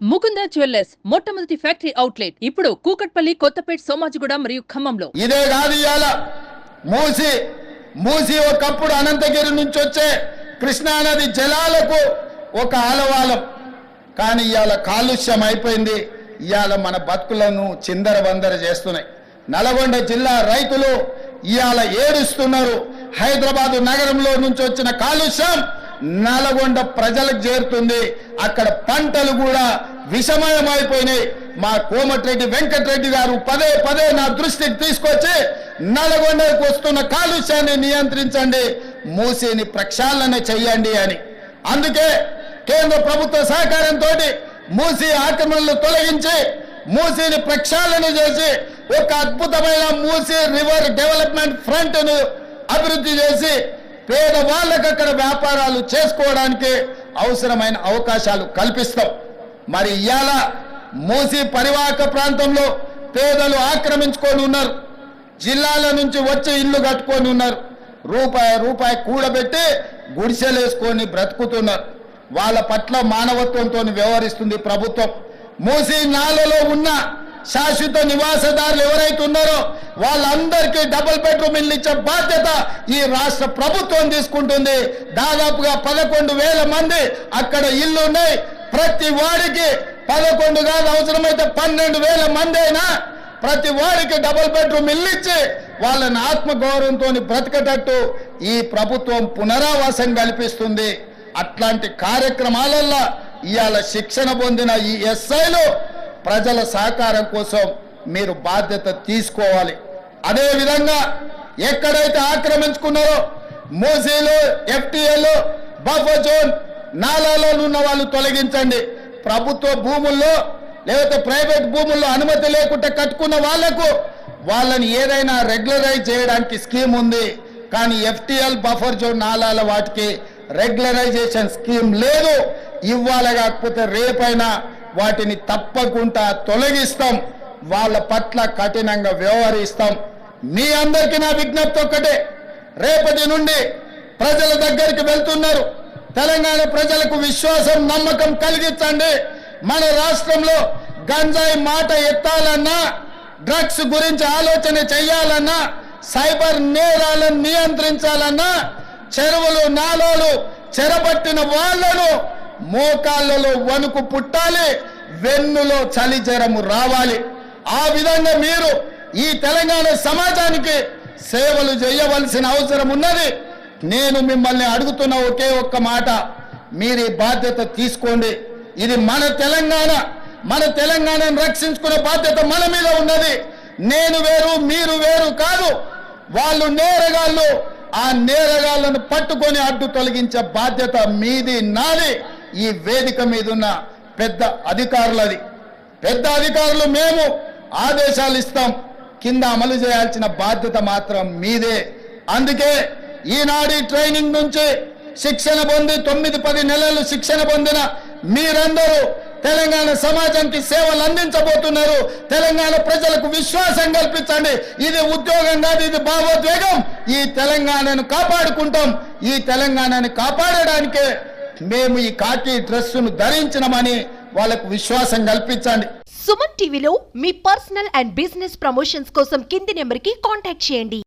Mukunda jewellers మొట్టమొదటి factory outlet. ఇప్పుడు కూకట్పల్లి కొత్తపేట సోమాజిగూడ మరియు ఖమ్మంలో ఇదే కాదు ఇవాళ మూసి మూసి ఒకప్పుడు అనంతగిరి నుంచి వచ్చే కృష్ణానది జలాలకు ఒక ఆలవాలం. కానీ ఇవాళ కాలుష్యం అయిపోయింది. ఇవాళ మన బతుకులను చిందర వందర చేస్తున్నాయి. నల్గొండ జిల్లా రైతులు ఇవాళ ఏడుస్తున్నారు. హైదరాబాదు నగరంలో నుంచి వచ్చిన కాలుష్యం నల్గొండ ప్రజలకు చేరుతుంది. అక్కడ పంటలు కూడా విషమయమైపోయినాయి. మా కోమటిరెడ్డి వెంకటరెడ్డి గారు పదే పదే నా దృష్టికి తీసుకొచ్చి నల్గొండకు వస్తున్న కాలుష్యాన్ని నియంత్రించండి మూసేని ప్రక్షాళన చెయ్యండి అని. అందుకే కేంద్ర ప్రభుత్వ సహకారంతో మూసి ఆక్రమణలు తొలగించి మూసీని ప్రక్షాళన చేసి ఒక అద్భుతమైన మూసి రివర్ డెవలప్మెంట్ ఫ్రంట్ను అభివృద్ధి చేసి పేదవాళ్ళకు అక్కడ వ్యాపారాలు చేసుకోవడానికి అవసరమైన అవకాశాలు కల్పిస్తాం. మరి ఇవాళ మూసి పరివాహక ప్రాంతంలో పేదలు ఆక్రమించుకొని ఉన్నారు. జిల్లాల నుంచి వచ్చి ఇల్లు కట్టుకొని ఉన్నారు. రూపాయి రూపాయి కూడబెట్టి గుడిసెలేసుకొని బ్రతుకుతున్నారు. వాళ్ళ పట్ల మానవత్వంతో వ్యవహరిస్తుంది ప్రభుత్వం. మూసి నాలలో ఉన్న శాశ్వత నివాసదారులు ఎవరైతే ఉన్నారో వాళ్ళందరికీ డబుల్ బెడ్రూమ్ ఇల్లు ఇచ్చే బాధ్యత ఈ రాష్ట్ర ప్రభుత్వం తీసుకుంటుంది. దాదాపుగా పదకొండు వేల మంది అక్కడ ఇల్లు ఉన్నాయి. ప్రతి వాడికి పదకొండు కాదు అవసరమైతే పన్నెండు వేల మంది అయినా ప్రతి వాడికి డబుల్ బెడ్రూమ్ ఇల్లు ఇచ్చి వాళ్ళని ఆత్మగౌరవంతో బ్రతకటట్టు ఈ ప్రభుత్వం పునరావాసం కల్పిస్తుంది. అట్లాంటి కార్యక్రమాలల్లో ఇవాళ శిక్షణ పొందిన ఈ ఎస్ఐలు ప్రజల సహకారం కోసం మీరు బాధ్యత తీసుకోవాలి. అదే విధంగా ఎక్కడైతే ఆక్రమించుకున్నారో మూసీలు ఎఫ్టీఏలు బఫర్ జోన్ నాలాలో ఉన్న వాళ్ళు తొలగించండి. ప్రభుత్వ భూముల్లో లేకపోతే ప్రైవేట్ భూముల్లో అనుమతి లేకుండా కట్టుకున్న వాళ్ళకు వాళ్ళని ఏదైనా రెగ్యులరైజ్ చేయడానికి స్కీమ్ ఉంది. కానీ ఎఫ్టీఎల్ బఫర్ జోన్ నాలాల వాటికి రెగ్యులరైజేషన్ స్కీమ్ లేదు. ఇవ్వాల కాకపోతే రేపైనా వాటిని తప్పకుండా తొలగిస్తాం. వాళ్ళ పట్ల కఠినంగా వ్యవహరిస్తాం. మీ అందరికీ నా విజ్ఞప్తి ఒక్కటే. రేపటి నుండి ప్రజల దగ్గరికి వెళ్తున్నారు. తెలంగాణ ప్రజలకు విశ్వాసం నమ్మకం కలిగించండి. మన రాష్ట్రంలో గంజాయి మాట ఎత్తాలన్నా డ్రగ్స్ గురించి ఆలోచన చేయాలన్నా సైబర్ నేరాలను నియంత్రించాలన్నా చెరువులు నాలోలు చెరబట్టిన వాళ్ళను మోకాళ్ళలో వణుకు పుట్టాలి వెన్నులో చలి జ్వరము రావాలి. ఆ విధంగా మీరు ఈ తెలంగాణ సమాజానికి సేవలు చేయవలసిన అవసరం ఉన్నది. నేను మిమ్మల్ని అడుగుతున్న ఒకే ఒక్క మాట మీరు ఈ బాధ్యత తీసుకోండి. ఇది మన తెలంగాణ మన తెలంగాణను రక్షించుకునే బాధ్యత మన మీద ఉన్నది. నేను వేరు మీరు వేరు కాదు. వాళ్ళు నేరగాళ్ళు ఆ నేరగాళ్ళను పట్టుకొని అడ్డు తొలగించే బాధ్యత మీది నాది. ఈ వేదిక మీద ఉన్న పెద్ద అధికారులది. పెద్ద అధికారులు మేము ఆదేశాలు ఇస్తాం. కింద అమలు చేయాల్సిన బాధ్యత మాత్రం మీదే. అందుకే ఈనాడు ట్రైనింగ్ నుంచి శిక్షణ పొంది తొమ్మిది పది నెలలు శిక్షణ పొందిన మీరందరూ తెలంగాణ సమాజానికి సేవలు అందించబోతున్నారు. తెలంగాణ ప్రజలకు విశ్వాసం కల్పించండి. ఇది ఉద్యోగం కాదు ఇది భావోద్వేగం. ఈ తెలంగాణను కాపాడుకుంటాం. ఈ తెలంగాణని కాపాడడానికే మేము ఈ కాకి డ్రెస్సును ధరించినమని వాళ్ళకు విశ్వాసం కల్పించండి. సుమన్ టీవీలో మీ పర్సనల్ అండ్ బిజినెస్ ప్రమోషన్స్ కోసం కింది నెంబర్కి కాంటాక్ట్ చేయండి.